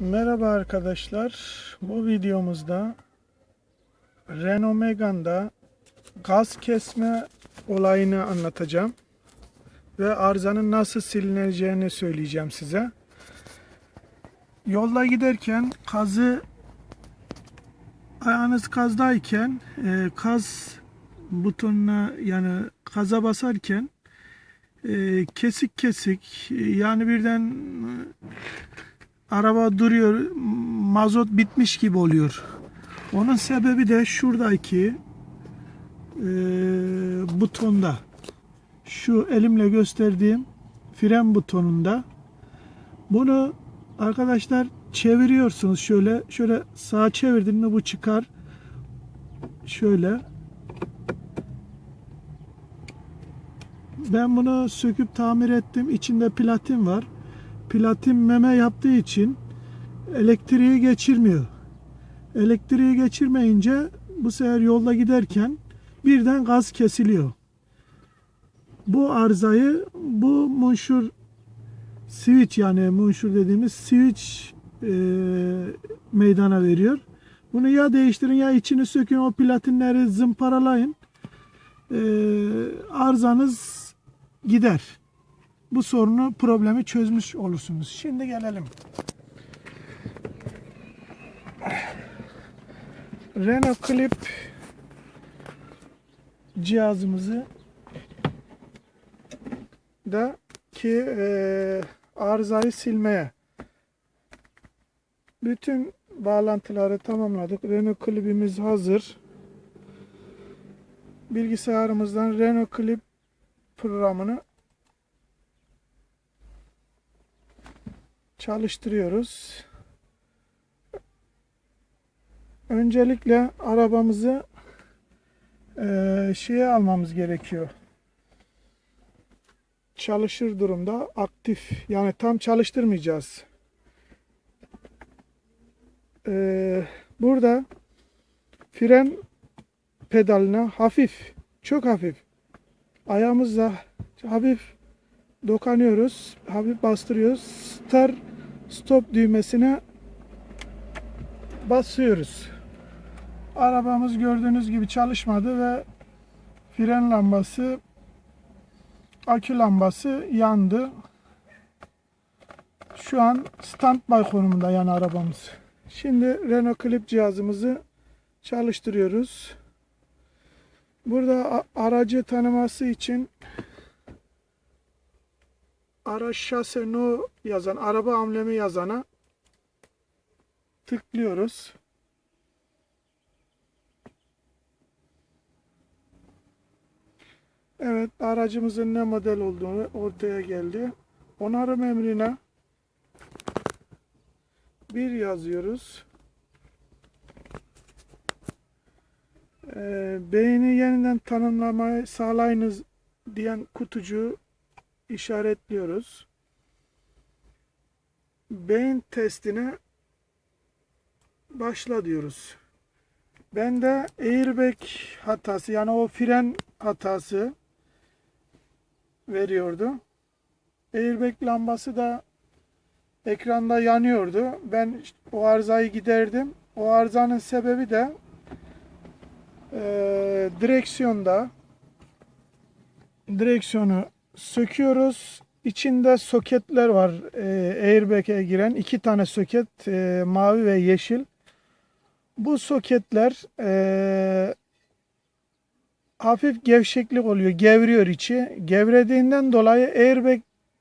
Merhaba arkadaşlar. Bu videomuzda Renault Megane'da gaz kesme olayını anlatacağım. Ve arızanın nasıl silineceğini söyleyeceğim size. Yolda giderken kazı ayağınız kazdayken e, kaz butonuna yani kaza basarken e, kesik kesik e, yani birden e, araba duruyor mazot bitmiş gibi oluyor. Onun sebebi de şuradaki e, butonda. Şu elimle gösterdiğim fren butonunda. Bunu arkadaşlar çeviriyorsunuz şöyle şöyle sağa çevirdin mi bu çıkar. Şöyle. Ben bunu söküp tamir ettim. İçinde platin var platin meme yaptığı için elektriği geçirmiyor. Elektriği geçirmeyince bu sefer yolda giderken birden gaz kesiliyor. Bu arızayı bu munşur switch yani munşur dediğimiz switch e, meydana veriyor. Bunu ya değiştirin ya içini sökün o platinleri zımparalayın. E, arızanız gider bu sorunu, problemi çözmüş olursunuz. Şimdi gelelim. Renault Clip cihazımızı da ki e, arızayı silmeye bütün bağlantıları tamamladık. Renault Clip'imiz hazır. Bilgisayarımızdan Renault Clip programını çalıştırıyoruz. Öncelikle arabamızı eee şeye almamız gerekiyor. Çalışır durumda aktif yani tam çalıştırmayacağız. Eee, burada fren pedalına hafif çok hafif ayağımızla hafif dokanıyoruz. Hafif bastırıyoruz. Start stop düğmesine basıyoruz. Arabamız gördüğünüz gibi çalışmadı ve fren lambası akü lambası yandı. Şu an standby konumunda yani arabamız. Şimdi Renault Clip cihazımızı çalıştırıyoruz. Burada aracı tanıması için araç şase no yazan, araba amblemi yazana tıklıyoruz. Evet, aracımızın ne model olduğunu ortaya geldi. Onarım emrine bir yazıyoruz. Ee, beyni yeniden tanımlamayı sağlayınız diyen kutucuğu işaretliyoruz. Beyin testine başla diyoruz. Bende airbag hatası yani o fren hatası veriyordu. Airbag lambası da ekranda yanıyordu. Ben o arızayı giderdim. O arızanın sebebi de eee, direksiyonda direksiyonu söküyoruz. İçinde soketler var. E, airbag'e giren iki tane soket e, mavi ve yeşil. Bu soketler e, hafif gevşeklik oluyor. Gevriyor içi. Gevrediğinden dolayı airbag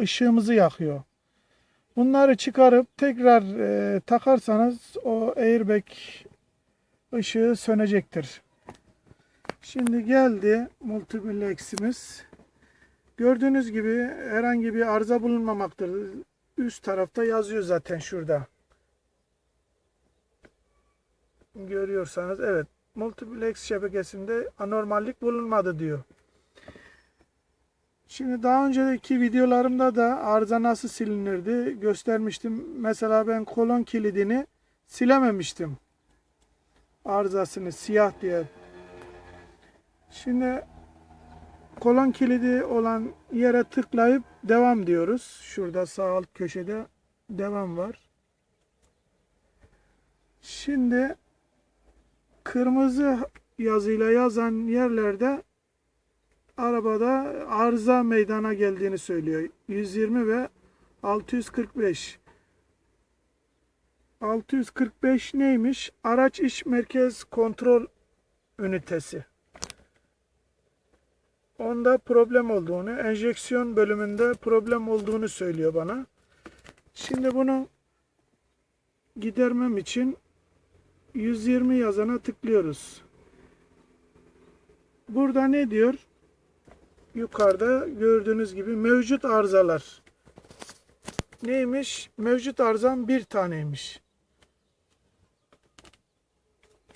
ışığımızı yakıyor. Bunları çıkarıp tekrar e, takarsanız o airbag ışığı sönecektir. Şimdi geldi multiplex'imiz. Gördüğünüz gibi herhangi bir arıza bulunmamaktadır. Üst tarafta yazıyor zaten şurada. Görüyorsanız evet multiplex şebekesinde anormallik bulunmadı diyor. Şimdi daha önceki videolarımda da arıza nasıl silinirdi göstermiştim. Mesela ben kolon kilidini silememiştim. Arızasını siyah diye. Şimdi kolon kilidi olan yere tıklayıp devam diyoruz. Şurada sağ alt köşede devam var. Şimdi kırmızı yazıyla yazan yerlerde arabada arıza meydana geldiğini söylüyor. 120 ve 645. 645 neymiş? Araç iş merkez kontrol ünitesi. Onda problem olduğunu, enjeksiyon bölümünde problem olduğunu söylüyor bana. Şimdi bunu gidermem için 120 yazana tıklıyoruz. Burada ne diyor? Yukarıda gördüğünüz gibi mevcut arızalar. Neymiş? Mevcut arızam bir taneymiş.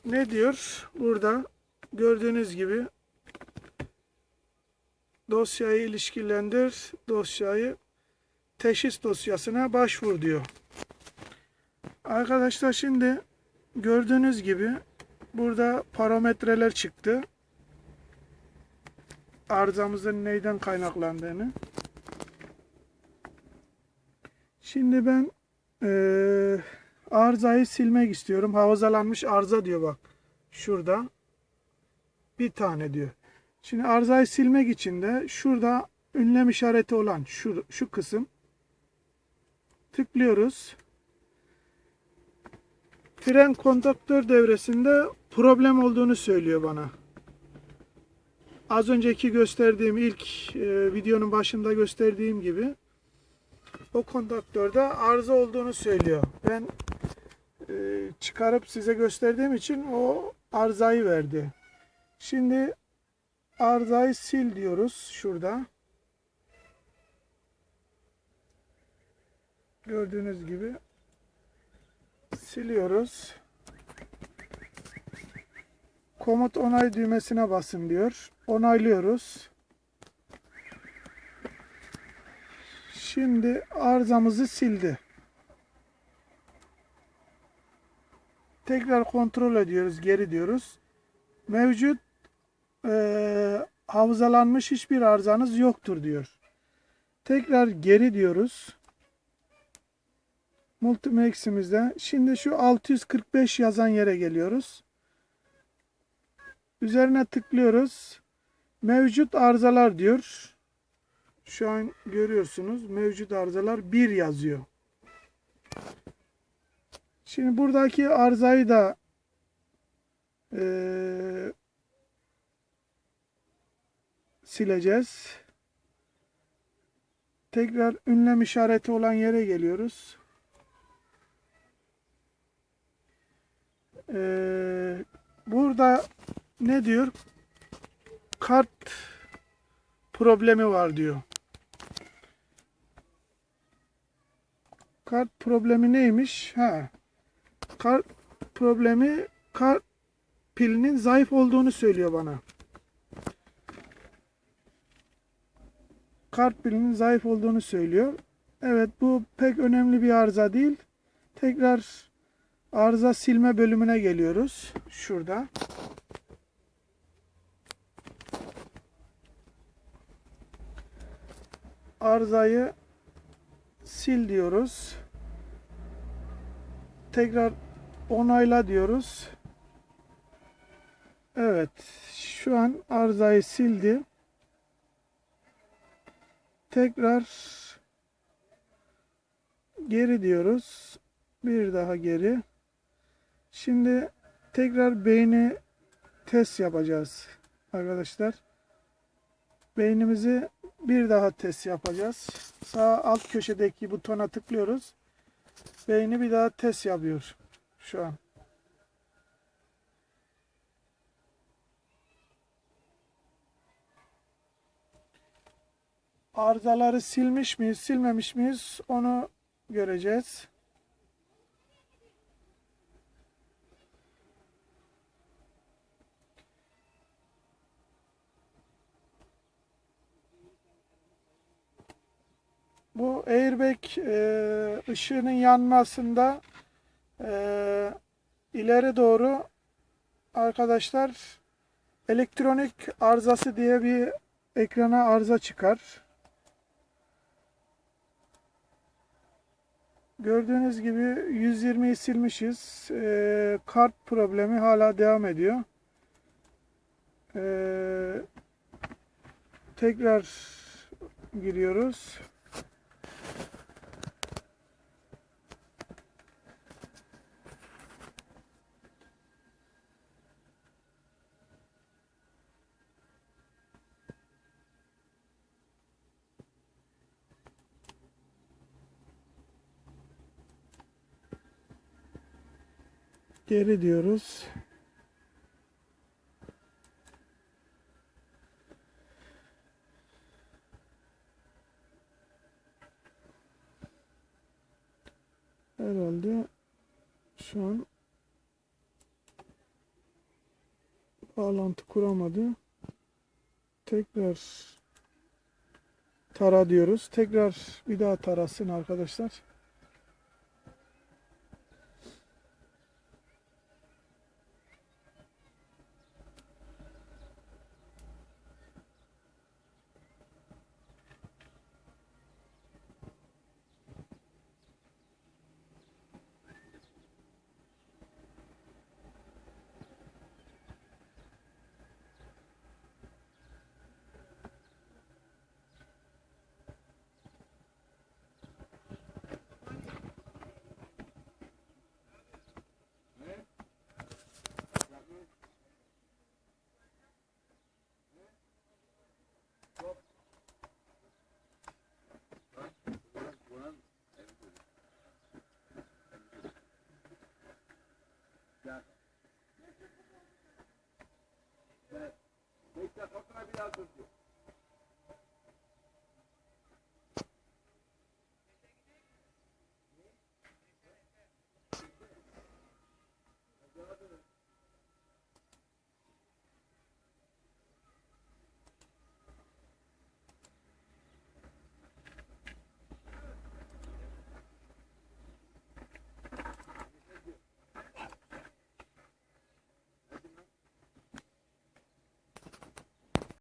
Ne diyor? Burada gördüğünüz gibi dosyayı ilişkilendir, dosyayı teşhis dosyasına başvur diyor. Arkadaşlar şimdi gördüğünüz gibi burada parametreler çıktı. Arızamızın neyden kaynaklandığını. Şimdi ben eee arızayı silmek istiyorum. Hafızalanmış arıza diyor bak. Şurada. Bir tane diyor. Şimdi arızayı silmek için de şurada ünlem işareti olan şu, şu kısım tıklıyoruz. Fren kontaktör devresinde problem olduğunu söylüyor bana. Az önceki gösterdiğim ilk e, videonun başında gösterdiğim gibi o kontaktörde arıza olduğunu söylüyor. Ben e, çıkarıp size gösterdiğim için o arızayı verdi. Şimdi arızayı sil diyoruz şurada. Gördüğünüz gibi siliyoruz. Komut onay düğmesine basın diyor. Onaylıyoruz. Şimdi arızamızı sildi. Tekrar kontrol ediyoruz, geri diyoruz. Mevcut eee hafızalanmış hiçbir arızanız yoktur diyor. Tekrar geri diyoruz. Multimix'imizde. Şimdi şu 645 yazan yere geliyoruz. Üzerine tıklıyoruz. Mevcut arızalar diyor. Şu an görüyorsunuz mevcut arızalar 1 yazıyor. Şimdi buradaki arızayı da eee, sileceğiz. Tekrar ünlem işareti olan yere geliyoruz. Eee, burada ne diyor? Kart problemi var diyor. Kart problemi neymiş? Ha. Kart problemi kart pilinin zayıf olduğunu söylüyor bana. Kart pilinin zayıf olduğunu söylüyor. Evet bu pek önemli bir arıza değil. Tekrar arıza silme bölümüne geliyoruz. Şurada. Arızayı sil diyoruz. Tekrar onayla diyoruz. Evet. Şu an arızayı sildi. Tekrar geri diyoruz. Bir daha geri. Şimdi tekrar beyni test yapacağız arkadaşlar. Beynimizi bir daha test yapacağız. Sağ alt köşedeki butona tıklıyoruz. Beyni bir daha test yapıyor şu an. Arızaları silmiş miyiz, silmemiş miyiz onu göreceğiz. Bu airbag e, ışığının yanmasında e, ileri doğru arkadaşlar elektronik arızası diye bir ekrana arıza çıkar. Gördüğünüz gibi 120'yi silmişiz. Ee, kart problemi hala devam ediyor. Ee, tekrar giriyoruz. Geri diyoruz. Herhalde şu an bağlantı kuramadı. Tekrar tara diyoruz. Tekrar bir daha tarasın arkadaşlar.